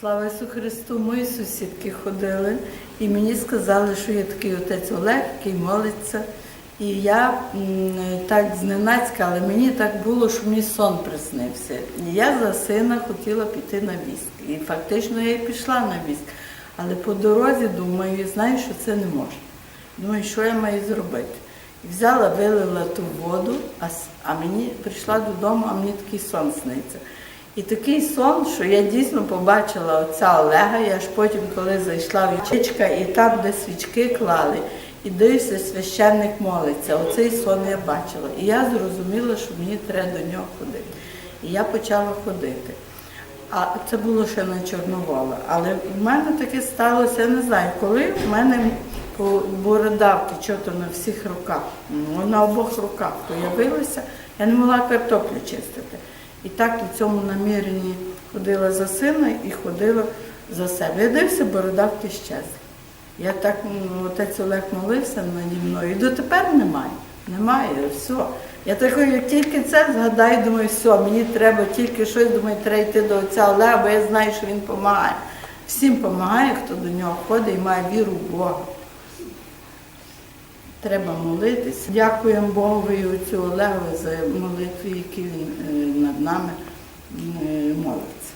Слава Ісусу Христу, мої сусідки ходили і мені сказали, що є такий отець Олег, який молиться. І я так зненацька, але мені так було, що мені сон приснився. І я за сина хотіла піти на віск. І фактично я і пішла на віск. Але по дорозі думаю, знаю, що це не можна. Думаю, що я маю зробити. Взяла, вилила ту воду, а, а мені прийшла додому, а мені такий сон сниться. І такий сон, що я дійсно побачила отця Олега, я ж потім, коли зайшла в ячичка, і там, де свічки клали, і дивишся, священник молиться. Оцей сон я бачила. І я зрозуміла, що мені треба до нього ходити. І я почала ходити. А це було ще на Чорновола. Але в мене таке сталося, я не знаю, коли в мене бородавки, що то на всіх руках, ну, на обох руках появилися, я не могла картоплю чистити. І так у цьому наміренні ходила за сина і ходила за себе. Я дивився, бородавки щезли. Я так, ну, отець Олег молився наді мною, і дотепер немає. Немає, все. Я так, як тільки це згадаю, думаю, все, мені треба тільки щось, думаю, треба йти до отця Олега, бо я знаю, що він допомагає. Всім допомагає, хто до нього ходить і має віру в Бога. Треба молитися. Дякуємо Богові і отцю Олегові за молитві, які він е, над нами е, молиться.